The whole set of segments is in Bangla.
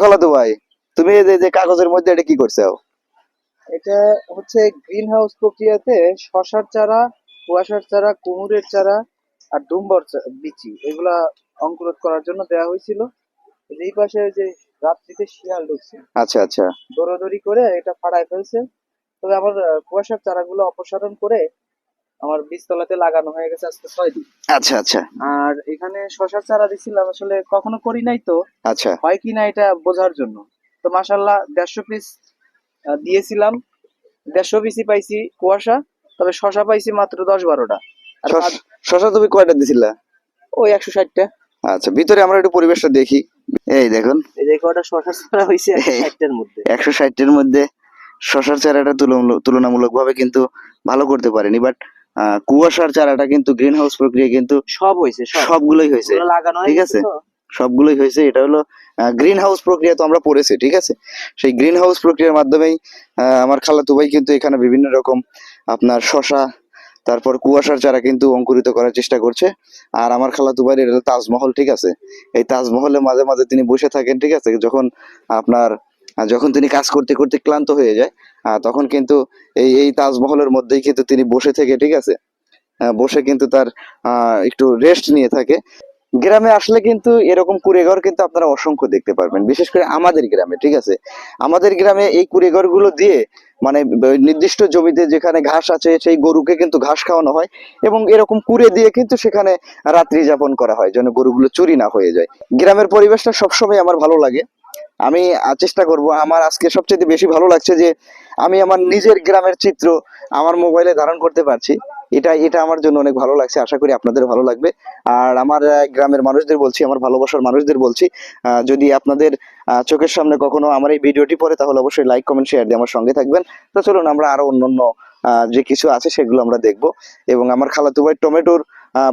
ভাই? তুমি এই যে কাগজের মধ্যে এটা কি করছ? এটা হচ্ছে গ্রিন হাউস প্রক্রিয়াতে শশার চারা কুয়াশার চারা কুমুরের চারা আর ডুম্বর বিচি। এগুলা অঙ্কুরোধ করার জন্য দেওয়া হয়েছিল। এই পাশে যে রাত্রিতে শিয়াল ঢুকছে। আচ্ছা আচ্ছা। দৌড়াদৌড়ি করে এটা ফাড়ায় ফেলছে। তবে আমার কুয়াশার চারাগুলো অপসারণ করে আমার বীজতলাতে লাগানো হয়ে গেছে আজকে ছয় দিন। আচ্ছা আচ্ছা। আর এখানে শশার চারা দিছিলাম আসলে কখনো করি নাই তো। আচ্ছা। হয় কিনা এটা বোঝার জন্য। তো মাসাল্লাহ দেড়শো পিস দিয়েছিলাম। দেড়শো পিসই পাইছি কুয়াশা তবে শশা পাইছি মাত্র দশ বারোটা। শশা তুমি কয়টা দিছিলা? ওই একশো ষাটটা। আচ্ছা ভিতরে আমরা একটু পরিবেশটা দেখি। এই দেখুন। এই যে কটা শশা চারা হয়েছে একশো ষাটটার মধ্যে। একশো ষাটের মধ্যে শশার চারাটা তুলনামূলক ভাবে কিন্তু ভালো করতে পারেনি বাট কুয়াশার চারাটা কিন্তু গ্রিন হাউস প্রক্রিয়া কিন্তু সব হয়েছে সবগুলোই হয়েছে। ঠিক আছে। সবগুলোই হয়েছে। এটা হলো গ্রিন হাউস প্রক্রিয়া তো আমরা পড়েছি ঠিক আছে? সেই গ্রিন হাউস প্রক্রিয়ার মাধ্যমেই আমার খালাতু ভাই কিন্তু এখানে বিভিন্ন রকম আপনার শশা তারপর কুয়াশার চারা কিন্তু অঙ্কুরিত করার চেষ্টা করছে। আর আমার খালাতু ভাইয়ের এটা তাজমহল ঠিক আছে? এই তাজমহলে মাঝে মাঝে তিনি বসে থাকেন ঠিক আছে? যখন আপনার যখন তিনি কাজ করতে করতে ক্লান্ত হয়ে যায় তখন কিন্তু এই এই তাজমহলের মধ্যেই কিন্তু তিনি বসে থেকে, ঠিক আছে? বসে কিন্তু তার একটু রেস্ট নিয়ে থাকে। গ্রামে আসলে কিন্তু এরকম কুড়েঘর কিন্তু আপনারা অসংখ্য দেখতে পারবেন, বিশেষ করে আমাদের গ্রামে, ঠিক আছে? আমাদের গ্রামে এই কুড়েঘরগুলো দিয়ে মানে নির্দিষ্ট জমিতে যেখানে ঘাস আছে, সেই গরুকে কিন্তু ঘাস খাওয়ানো হয় এবং এরকম কুড়ে দিয়ে কিন্তু সেখানে রাত্রি যাপন করা হয়, যেন গরুগুলো চুরি না হয়ে যায়। গ্রামের পরিবেশটা সবসময় আমার ভালো লাগে। আমি চেষ্টা করব। আমার আজকে সবচেয়ে বেশি ভালো লাগছে যে, আমি আমার নিজের গ্রামের চিত্র আমার মোবাইলে ধারণ করতে পারছি। এটা এটা আমার জন্য অনেক ভালো লাগছে। আশা করি আপনাদের ভালো লাগবে। আর আমার গ্রামের মানুষদের বলছি, আমার ভালোবাসার মানুষদের বলছি যদি আপনাদের চোখের সামনে কখনো আমার এই ভিডিওটি পড়ে, তাহলে অবশ্যই লাইক, কমেন্ট, শেয়ার দিয়ে আমার সঙ্গে থাকবেন। তো চলুন, আমরা আরও অন্যান্য যে কিছু আছে সেগুলো আমরা দেখব। এবং আমার খালাতু ভাই টমেটোর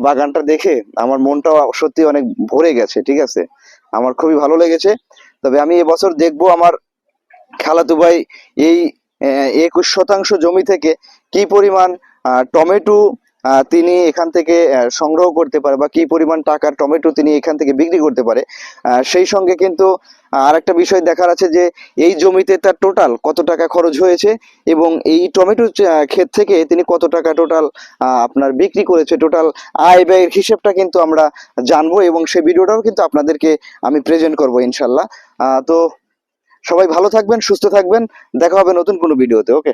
বাগানটা দেখে আমার মনটাও সত্যি অনেক ভরে গেছে, ঠিক আছে? আমার খুবই ভালো লেগেছে। তবে আমি এবছর দেখব আমার খালাতু ভাই এই একুশ শতাংশ জমি থেকে কি পরিমাণ টমেটো তিনি এখান থেকে সংগ্রহ করতে পারে বা কি পরিমাণ টাকার টমেটো তিনি এখান থেকে বিক্রি করতে পারে সেই সঙ্গে কিন্তু আর একটা বিষয় দেখার আছে যে এই জমিতে তার টোটাল কত টাকা খরচ হয়েছে এবং এই টমেটো ক্ষেত থেকে তিনি কত টাকা টোটাল আপনার বিক্রি করেছে টোটাল আয় ব্যয়ের হিসেবটা কিন্তু আমরা জানব এবং সেই ভিডিওটাও কিন্তু আপনাদেরকে আমি প্রেজেন্ট করব ইনশাল্লাহ তো সবাই ভালো থাকবেন, সুস্থ থাকবেন, দেখা হবে নতুন কোনো ভিডিওতে ওকে.